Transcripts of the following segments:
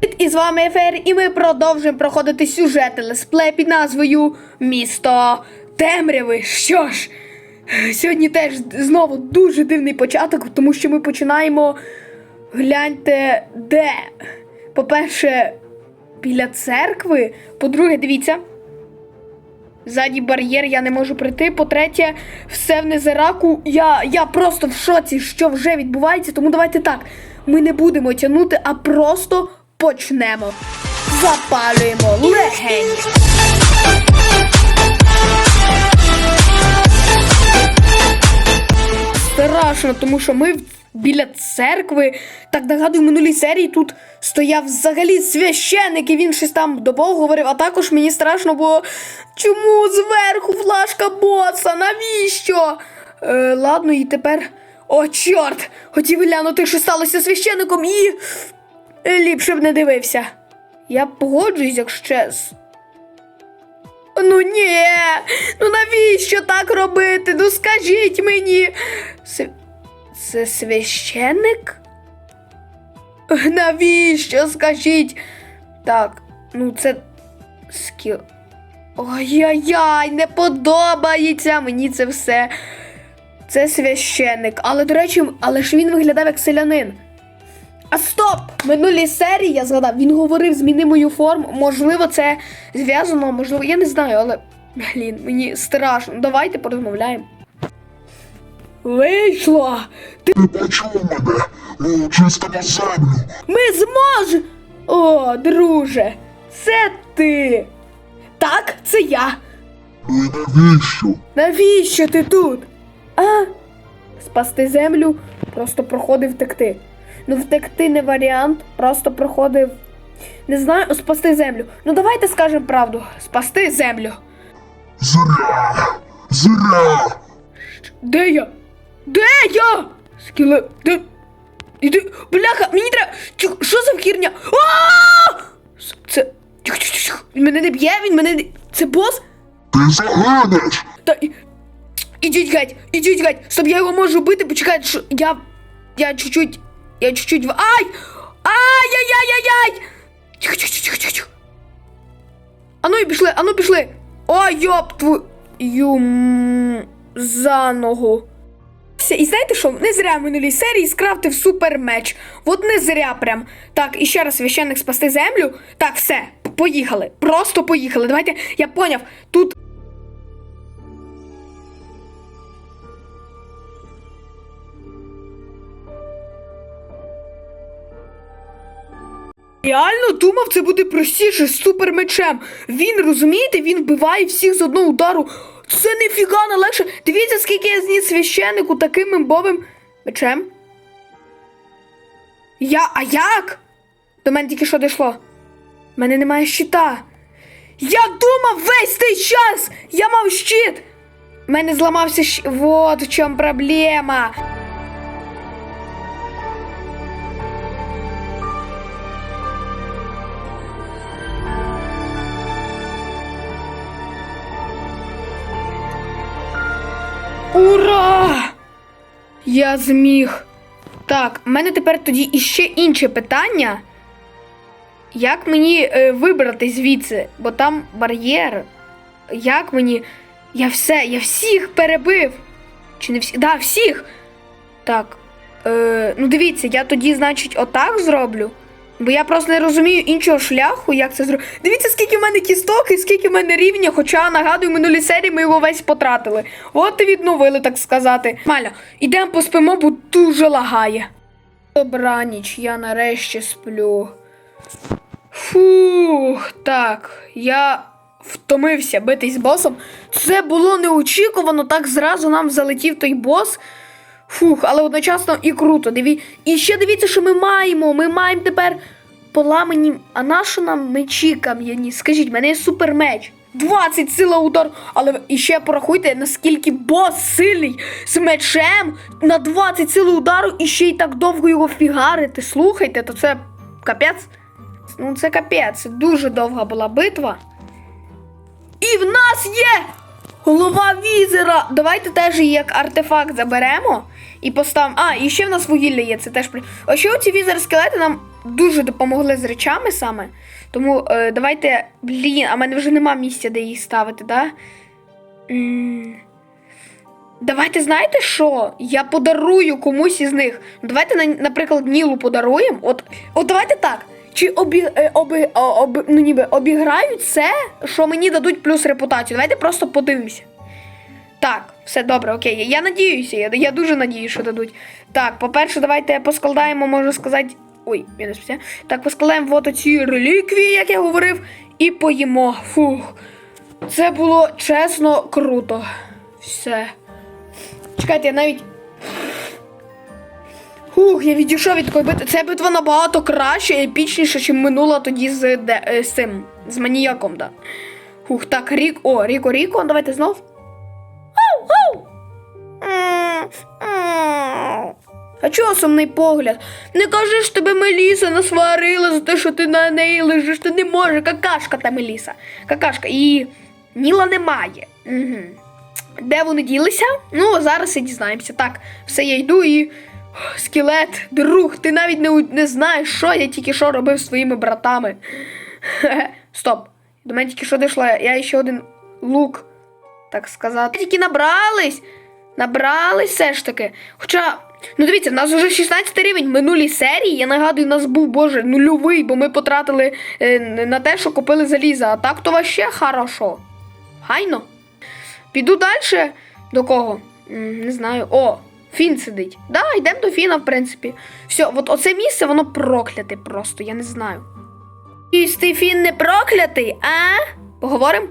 І з вами Ефер, і ми продовжуємо проходити сюжет лесплей під назвою Місто Темряви. Що ж, сьогодні теж знову дуже дивний початок, тому що ми починаємо. Гляньте, де. По-перше, біля церкви. По-друге, дивіться. Ззаді бар'єр я не можу прийти. По-третє, все в незараку. Я, я просто в шоці, що вже відбувається. Тому давайте так. Ми не будемо тягнути, а просто почнемо. Запалюємо легені. Страшно, тому що ми біля церкви. Так нагадую, в минулій серії тут стояв взагалі священник, і він щось там до Бога говорив. А також мені страшно було, чому зверху флажка боса? Навіщо? Е, ладно, і тепер. О, чорт! Хотів глянути, що сталося священником, і ліпше б не дивився. Я погоджуюсь, якщо чесно. Ну ні, ну навіщо так робити? Ну скажіть мені. С... Це священник? Навіщо? Скажіть? Так, ну це скіл. Ой-яй-яй, не подобається мені це все. Це священник. Але, до речі, але ж він виглядав як селянин. А стоп! Минулій серії я згадав, він говорив, зміни мою форму. Можливо, це зв'язано, можливо, я не знаю, але блін, мені страшно. Давайте порозмовляємо. Вийшло! Ти почув мене? О, чисто на землю. ми зможемо! О, друже, це ти. Так, це я. Ну і навіщо? Навіщо ти тут? А? Спасти землю, просто проходив втекти. Ну, втекти не варіант, просто проходив. Не знаю, спасти землю. Ну давайте скажемо правду. Спасти землю. Зря! Зря! Де я? Де я? Скіле. Де? Іди. Бляха, мені треба. Тихо, Що за хірня? А! Це. Тихо, тихо, тихо. Він мене не б'є, він мене не. Це бос? Ти загинеш! Та ідіть геть, ідіть геть. Стоп, я його можу бити, почекайте, що я. Я чуть-чуть. Я чуть-чуть. Ай! Ай-яй-яй-яй-яй! Тихо, тихо, тихо, тихо, тихо. Ану і пішли, ану пішли. Ой, йоп твою м, за ногу. Все, І знаєте що? Не зря в минулій серії скрафтив супермеч. От не зря прям. Так, і ще раз священник спасти землю. Так, все, поїхали. Просто поїхали. Давайте, я поняв. Тут Реально думав, це буде простіше з супермечем. Він, розумієте, він вбиває всіх з одного удару. Це ніфіга не легше. Дивіться, скільки я зніс священнику таким імбовим мечем. Я. А як? До мене тільки що дійшло. У мене немає щита. Я думав весь цей час! Я мав щит! У мене зламався щ... Вот в чому проблема. Я зміг. Так, в мене тепер тоді іще інше питання. Як мені е, вибрати звідси? Бо там бар'єр. Як мені. Я все, я всіх перебив. Чи не всіх? Да, всіх. Так. Е, ну дивіться, я тоді, значить, отак зроблю. Бо я просто не розумію іншого шляху, як це зробити. Дивіться, скільки в мене кісток і скільки в мене рівня, хоча нагадую, минулій серії ми його весь потратили. От і відновили, так сказати. Маля, ідемо поспимо, бо дуже лагає. Добраніч, я нарешті сплю. Фух, так, я втомився битись з босом. Це було неочікувано, так зразу нам залетів той бос. Фух, але одночасно і круто. Диві... І ще дивіться, що ми маємо. Ми маємо тепер поламані. А на що нам мечі кам'яні? Скажіть, мене є супермеч. 20 сила удар. Але іще порахуйте, наскільки бос сильний з мечем на 20 сили удару і ще й так довго його фігарити. Слухайте, то це капець. Ну, це капець. Це дуже довга була битва. І в нас є голова візера. Давайте теж її як артефакт заберемо і поставимо. А, і ще в нас вугілля є, це теж при. А що ці візер скелети нам дуже допомогли з речами саме. Тому е, давайте. Блін, а в мене вже нема місця, де їх ставити, да? М, Давайте знаєте що? Я подарую комусь із них. Давайте, наприклад, Нілу подаруємо. От, от давайте так. Чи обі, е, оби, о- об, ну, ніби обіграють це, що мені дадуть плюс репутацію. Давайте просто подивимося. Так, все добре, окей. Я надіюся, я, я дуже надіюсь, що дадуть. Так, по-перше, давайте поскладаємо, можна сказати. Ой, я не спустя. Так, поскладаємо от оці реліквії, як я говорив, і поїмо. Фух. Це було чесно круто. Все. Чекайте, я навіть. Ух, я відійшов від такої битви. Ця битва набагато краще і епічніша, ніж минула тоді з, де, е, з цим, з маніяком, да. Ух, так, Рік. О, Ріко, Ріко, давайте знов. Ау, ау! А чого сумний погляд? Не кажи ж тебе Меліса насварила за те, що ти на неї лежиш. Ти не можеш. Какашка та Меліса. Какашка. І Ніла немає. Угу. Де вони ділися? Ну, зараз і дізнаємося. Так, все, я йду і. Скелет, друг, ти навіть не, не знаєш, що я тільки що робив своїми братами. Стоп. До мене тільки що дійшла. Я ще один лук, так сказати. Тільки набрались. Набрались все ж таки. Хоча, ну дивіться, в нас вже 16 рівень минулій серії. Я нагадую, у нас був боже нульовий, бо ми потратили е, на те, що купили заліза. А так то вообще хорошо. Гайно. Піду далі. До кого? Не знаю. О, Фін сидить. Да, йдемо до Фіна, в принципі. Все, от оце місце, воно прокляте просто, я не знаю. Істий Фін не проклятий, а? Поговоримо?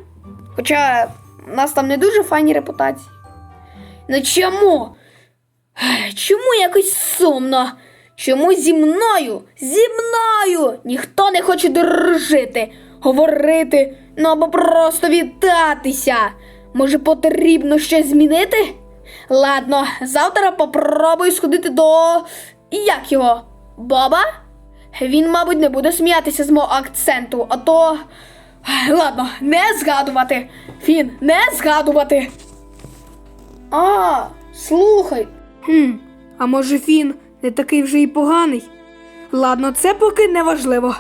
Хоча у нас там не дуже файні репутації. Ну чому? Чому якось сумно? Чому зі мною? Зі мною ніхто не хоче дружити, говорити, ну або просто вітатися. Може, потрібно щось змінити? Ладно, завтра попробую сходити до. Як його? Боба? Він, мабуть, не буде сміятися з мого акценту, а то. Ладно, не згадувати. Фін, не згадувати. А, слухай. Хм, а може Фін не такий вже і поганий? Ладно, це поки не важливо.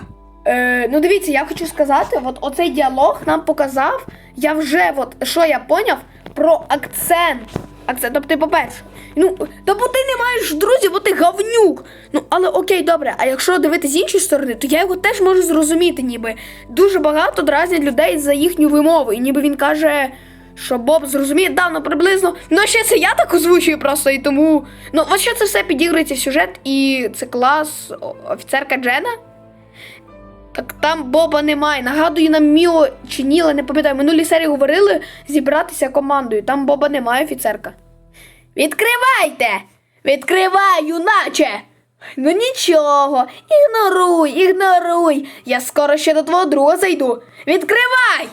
Е, ну дивіться, я хочу сказати, от оцей діалог нам показав, я вже от що я поняв про акцент. Акцент, тобто, по-перше, ну, тобто ти не маєш друзів, бо ти говнюк. Ну, але окей, добре, а якщо дивитися з іншої сторони, то я його теж можу зрозуміти, ніби дуже багато дразнять людей за їхню вимову. І ніби він каже, що Боб зрозуміє, да, ну приблизно. Ну, ще це я так озвучую просто, і тому. Ну, ось що це все підігрується в сюжет, і це клас офіцерка Джена. Так там Боба немає. Нагадую, нам Міо чи Ніла, не пам'ятаю, минулі серії говорили зібратися командою. Там Боба немає офіцерка. Відкривайте! Відкривай, юначе! Ну нічого, ігноруй, ігноруй. Я скоро ще до твого друга зайду. Відкривай!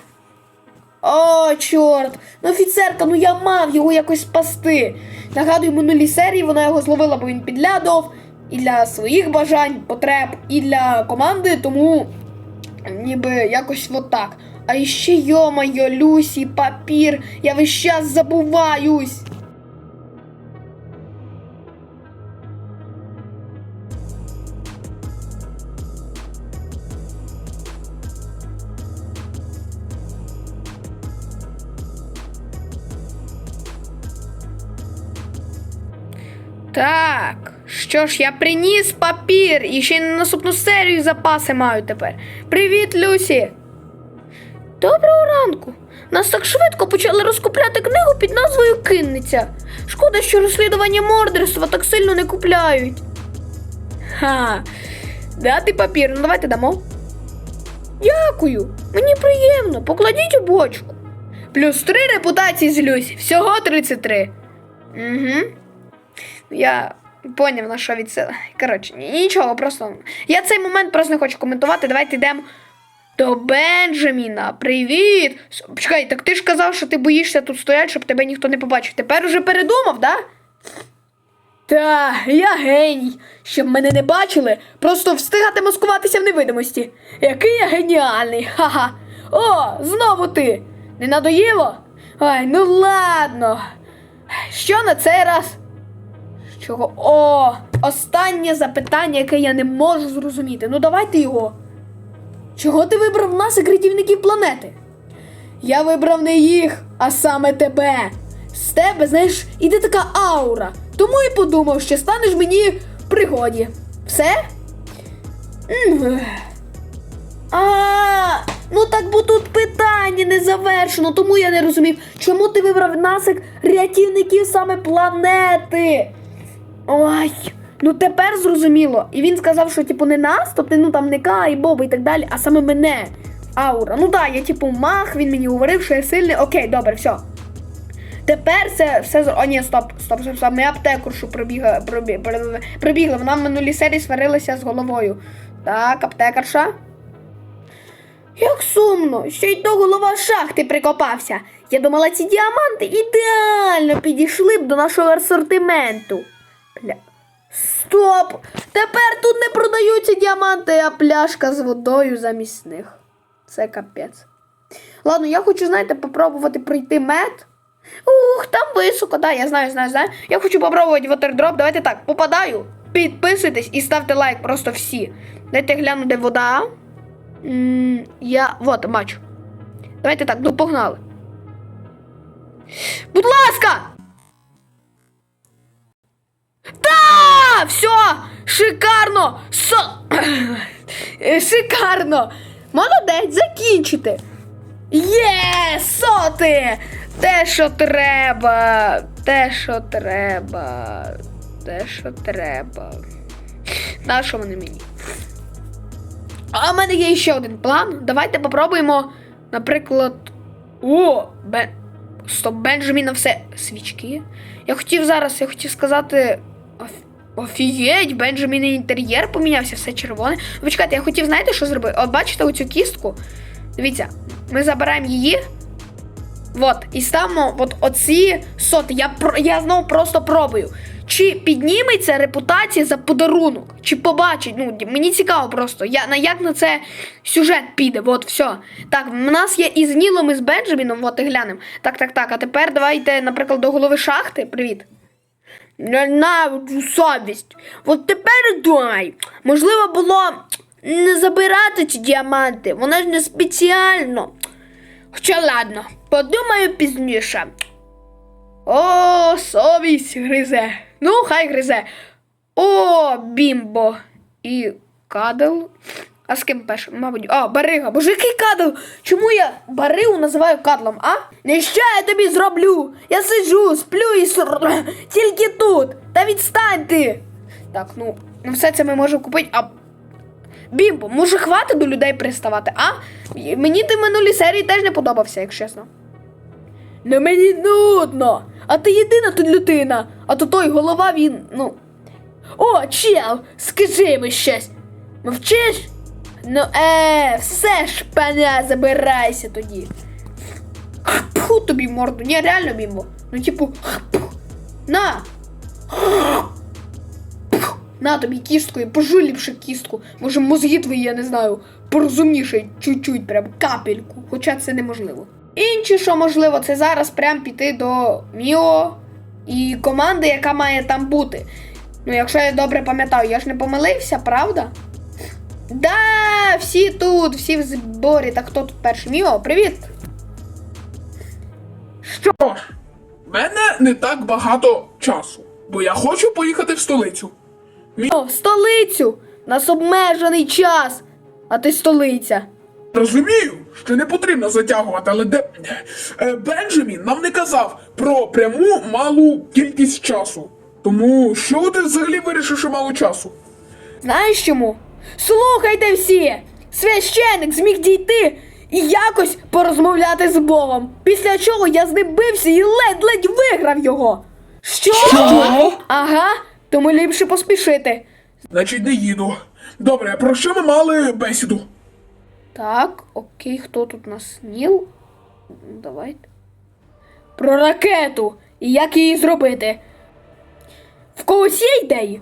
О, чорт! Ну, офіцерка, ну я мав його якось спасти. Нагадую, в минулій серії вона його зловила, бо він підглядав і для своїх бажань, потреб, і для команди, тому ніби якось от так. А йо-моє, Люсі, папір, я весь час забуваюсь. Так, що ж, я приніс папір і ще й на наступну серію запаси маю тепер. Привіт, Люсі. Доброго ранку. Нас так швидко почали розкупляти книгу під назвою Кинниця. Шкода, що розслідування мордерства так сильно не купляють. Ха. Дати папір, ну давайте дамо. Дякую. Мені приємно. Покладіть у бочку. Плюс три репутації з Люсі. Всього 33. Угу. Я поняв на що від сили. Коротше, нічого, просто. Я цей момент просто не хочу коментувати. Давайте йдемо до Бенджаміна. Привіт! Чекай, так ти ж казав, що ти боїшся тут стояти, щоб тебе ніхто не побачив. Тепер уже передумав, да? Та, я геній. Щоб мене не бачили, просто встигати маскуватися в невидимості. Який я геніальний. Ха-ха. О, знову ти. Не надоїло? Ай, ну ладно. Що на цей раз? Чого? О! останнє запитання, яке я не можу зрозуміти. Ну давайте його. Чого ти вибрав нас, як рятівників планети? Я вибрав не їх, а саме тебе. З тебе, знаєш, іде така аура. Тому і подумав, що станеш мені в пригоді. Все? А, ну так бо тут питання не завершено, тому я не розумів, чому ти вибрав нас рятівників саме планети. Ой, ну тепер зрозуміло. І він сказав, що типу не нас, тобто ну там не Ка і Боба і так далі, а саме мене. Аура. Ну так, я типу мах, він мені говорив, що я сильний. Окей, добре, все. Тепер це все. О, ні, стоп, стоп, стоп, стоп. Ми аптекаршу пробігла, пробі, пробі- пробігла. Вона в минулій серії сварилася з головою. Так, аптекарша. Як сумно, що й до голова шахти прикопався. Я думала, ці діаманти ідеально підійшли б до нашого асортименту. Стоп! Тепер тут не продаються діаманти, а пляшка з водою замість них. Це капець. Ладно, я хочу, знаєте, попробувати пройти мед. Ух, там високо, да, я знаю, знаю, знаю. Я хочу попробувати вотердроп. Давайте так, попадаю. Підписуйтесь і ставте лайк просто всі. Дайте гляну, де вода. М, я. Вот, бачу. Давайте так, ну погнали. Будь ласка! Все! Шикарно! Со... Шикарно! Молодець, закінчити! Є! Соти! Те, що треба! Те, що треба! Те, що треба. На що вони мені? А в мене є ще один план. Давайте попробуємо, наприклад. О! Бен... Стоп, Бенджаміна все. Свічки. Я хотів зараз, я хотів сказати. Оф- Офігеть, Бенджамін інтер'єр помінявся, все червоне. Ви чекайте, я хотів, знаєте, що зробити? От бачите оцю кістку? Дивіться, ми забираємо її. От, і ставимо от оці соти. Я, я знову просто пробую. Чи підніметься репутація за подарунок? Чи побачить? Ну, мені цікаво просто. Я, на як на це сюжет піде? От, все. Так, в нас є із Нілом і з Бенджаміном, от і глянемо. Так, так, так. А тепер давайте, наприклад, до голови шахти. Привіт. Ненавиджу совість. От тепер думай. Можливо, було не забирати ці діаманти. Воно ж не спеціально. Хоча ладно, подумаю пізніше. О, совість гризе. Ну, хай гризе. О, бімбо. І кадл. А з ким першим? Мабуть. А, барига. Боже, який кадл? Чому я баригу називаю кадлом, а? Не що я тобі зроблю? Я сиджу, сплю і ср... тільки тут. Та відстань ти. Так, ну, ну все це ми можемо купити, а. Бімбо, може хватить до людей приставати, а? Мені ти в минулій серії теж не подобався, якщо чесно. Ну мені нудно. А ти єдина тут людина, а то той голова він, ну. О, чел, скажи ми щось. Мовчиш? Ну, е, все ж, паня, забирайся тоді. Пху тобі морду. Ні, реально бімбо. Ну, типу, на. На тобі кісткою, пожуй ліпше кістку. Може, мозги твої, я не знаю, порозумніше чуть-чуть, прям капельку. Хоча це неможливо. Інше, що можливо, це зараз прям піти до Міо і команди, яка має там бути. Ну, якщо я добре пам'ятаю, я ж не помилився, правда? Да, всі тут, всі в зборі. Так хто тут перший? Міо, привіт! Що ж, в мене не так багато часу, бо я хочу поїхати в столицю. О, в столицю! Нас обмежений час! А ти столиця. Розумію, що не потрібно затягувати, але де Е, Бенджамін нам не казав про пряму малу кількість часу. Тому що ти взагалі вирішив, що мало часу? Знаєш чому? Слухайте всі! Священик зміг дійти і якось порозмовляти з Богом. Після чого я з ним бився і ледь-ледь виграв його. Що? Що? Ага, тому ліпше поспішити. Значить, не їду. Добре, про що ми мали бесіду? Так, окей, хто тут нас Ніл? Давайте. Про ракету. І як її зробити? В когось є ідеї?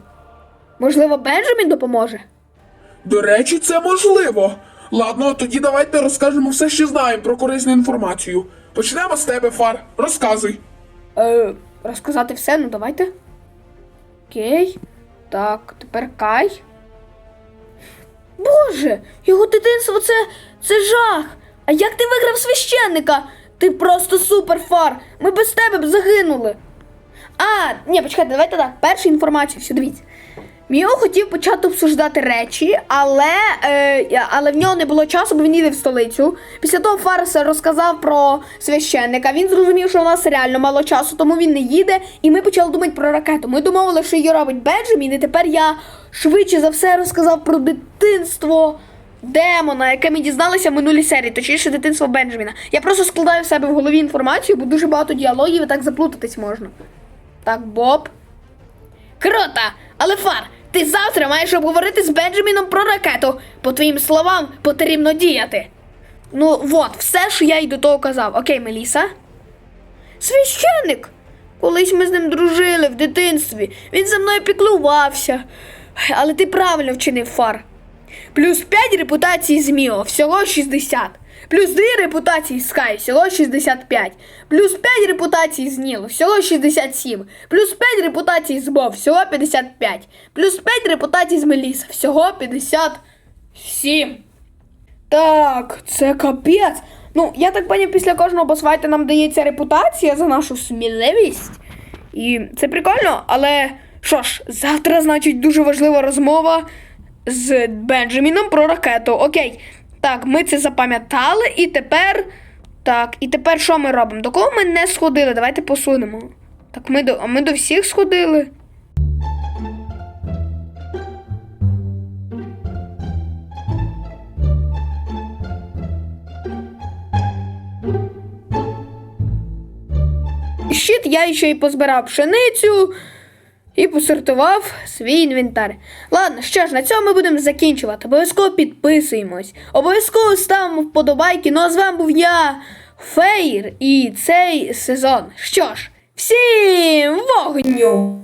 Можливо, Бенджамін допоможе? До речі, це можливо. Ладно, тоді давайте розкажемо все, що знаємо про корисну інформацію. Почнемо з тебе, Фар. Розказуй. Е, розказати все, ну давайте. Окей. Так, тепер Кай. Боже, його дитинство це, це жах. А як ти виграв священника? Ти просто суперфар. Ми без тебе б загинули. А, ні, почекайте, давайте так. Перша інформація, все дивіться. Міо хотів почати обсуждати речі, але, е, але в нього не було часу, бо він їде в столицю. Після того Фарс розказав про священника. Він зрозумів, що у нас реально мало часу, тому він не їде. І ми почали думати про ракету. Ми думали, що її робить Бенджамін, і тепер я швидше за все розказав про дитинство демона, яке ми дізналися в минулій серії, точніше дитинство Бенджаміна. Я просто складаю в себе в голові інформацію, бо дуже багато діалогів і так заплутатись можна. Так, Боб. Круто! Але Фар, ти завтра маєш обговорити з Бенджаміном про ракету. По твоїм словам, потрібно діяти. Ну, от, все, що я й до того казав. Окей, Меліса? Священник! Колись ми з ним дружили в дитинстві. Він за мною піклувався. Але ти правильно вчинив фар. Плюс 5 репутації з Міо, всього 60. Плюс 2 репутації Скай, всього 65. Плюс 5 репутацій з Ніл, всього 67. Плюс 5 репутацій з Боб, всього 55. Плюс 5 репутацій з Меліса, всього 57. Так, це капець. Ну, я так поняв, після кожного босфайту нам дається репутація за нашу сміливість. І це прикольно, але що ж, завтра, значить, дуже важлива розмова з Бенджаміном про ракету. Окей. Так, ми це запам'ятали, і тепер. Так, і тепер що ми робимо? До кого ми не сходили? Давайте посунемо. Так, ми до, а ми до всіх сходили. Щит я ще й позбирав пшеницю і посортував свій інвентар. Ладно, що ж, на цьому ми будемо закінчувати. Обов'язково підписуємось. Обов'язково ставимо вподобайки. Ну а з вами був я, Фейр, і цей сезон. Що ж, всім вогню!